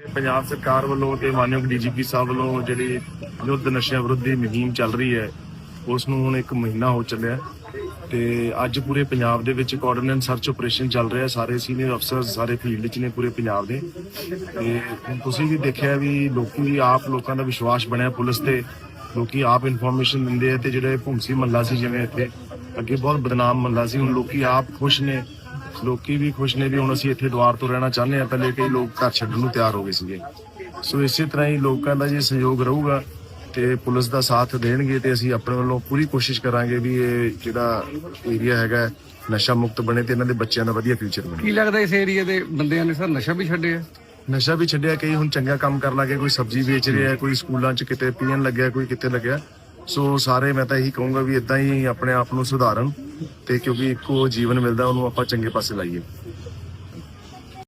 ਪੰਜਾਬ ਸਰਕਾਰ ਵੱਲੋਂ ਤੇ ਮਾਨਯੋਗ ਡੀਜੀਪੀ ਸਾਹਿਬ ਵੱਲੋਂ ਜਿਹੜੀ ਯੁੱਧ ਨਸ਼ਿਆਂ ਵਿਰੁੱਧ ਦੀ ਮੁਹਿੰਮ ਚੱਲ ਰਹੀ ਹੈ, ਉਸ ਨੂੰ ਹੁਣ ਇੱਕ ਮਹੀਨਾ ਹੋ ਚੱਲਿਆ ਤੇ ਅੱਜ ਪੂਰੇ ਪੰਜਾਬ ਦੇ ਵਿੱਚ ਕੋਆਰਡੀਨੇਟ ਸਰਚ ਆਪਰੇਸ਼ਨ ਚੱਲ ਰਿਹਾ ਸਾਰੇ ਸੀਨੀਅਰ ਅਫਸਰ ਸਾਰੇ ਫੀਲਡ 'ਚ ਨੇ ਪੂਰੇ ਪੰਜਾਬ ਦੇ। ਤੇ ਤੁਸੀਂ ਵੀ ਦੇਖਿਆ ਵੀ ਲੋਕੀ ਵੀ ਆਪ ਲੋਕਾਂ ਦਾ ਵਿਸ਼ਵਾਸ ਬਣਿਆ ਪੁਲਿਸ ਤੇ, ਲੋਕੀ ਆਪ ਇਨਫੋਰਮੇਸ਼ਨ ਦਿੰਦੇ ਆ ਤੇ ਜਿਹੜੇ ਭੁੰਸੀ ਮੱਲਾ ਸੀ ਜਿਵੇਂ ਇੱਥੇ, ਅੱਗੇ ਬਹੁਤ ਬਦਨਾਮ ਮੱਲਾ ਸੀ, ਹੁਣ ਲੋਕੀ ਆਪ ਖੁਸ਼ ਨੇ। ਲੋਕੀ ਵੀ ਖੁਸ਼ ਨੇ ਵੀ ਹੁਣ ਅਸੀਂ ਇੱਥੇ ਦੁਆਰ ਤੋਂ ਰਹਿਣਾ ਚਾਹੁੰਦੇ ਆ ਪਹਿਲੇ ਕਈ ਲੋਕ ਘਰ ਛੱਡਣ ਨੂੰ ਤਿਆਰ ਹੋ ਗਏ ਸੀਗੇ। ਸੋ ਇਸੇ ਤਰ੍ਹਾਂ ਹੀ ਲੋਕਾਂ ਦਾ ਜੇ ਸਹਿਯੋਗ ਰਹੂਗਾ ਤੇ ਪੁਲਿਸ ਦਾ ਸਾਥ ਦੇਣਗੇ ਤੇ ਅਸੀਂ ਆਪਣੇ ਵੱਲੋਂ ਪੂਰੀ ਕੋਸ਼ਿਸ਼ ਕਰਾਂਗੇ ਵੀ ਇਹ ਜਿਹੜਾ ਏਰੀਆ ਹੈਗਾ ਨਸ਼ਾ ਮੁਕਤ ਬਣੇ ਤੇ ਇਹਨਾਂ ਦੇ ਬੱਚਿਆਂ ਦਾ ਵਧੀਆ ਫਿਊਚਰ ਬਣੇ। ਕੀ ਲੱਗਦਾ ਇਸ ਏਰੀਆ ਦੇ ਬੰਦਿਆਂ ਨੇ ਸਰ ਨਸ਼ਾ ਵੀ ਛੱਡਿਆ? ਨਸ਼ਾ ਵੀ ਛੱਡਿਆ ਕਈ ਹੁਣ ਚੰਗਾ ਕੰਮ ਕਰਨ ਲੱਗੇ ਕੋਈ ਸਬਜ਼ੀ ਵੇਚ ਰਿਹਾ ਕੋਈ ਸਕੂਲਾਂ 'ਚ ਕਿਤੇ ਪੀਣ ਲੱਗਿਆ ਕੋਈ ਕਿਤੇ ਲੱਗਿਆ। ਸੋ ਸਾਰੇ ਮੈਂ ਤਾਂ ਇਹੀ ਕਹੂੰਗਾ ਵੀ ਇਦਾਂ ਹੀ ਆਪਣੇ ਆਪ ਨੂੰ ਸੁਧਾਰਨ। ਤੇ ਕਿਉਂਕਿ ਇੱਕੋ ਜੀਵਨ ਮਿਲਦਾ ਉਹਨੂੰ ਆਪਾਂ ਚੰਗੇ ਪਾਸੇ ਲਾਈਏ।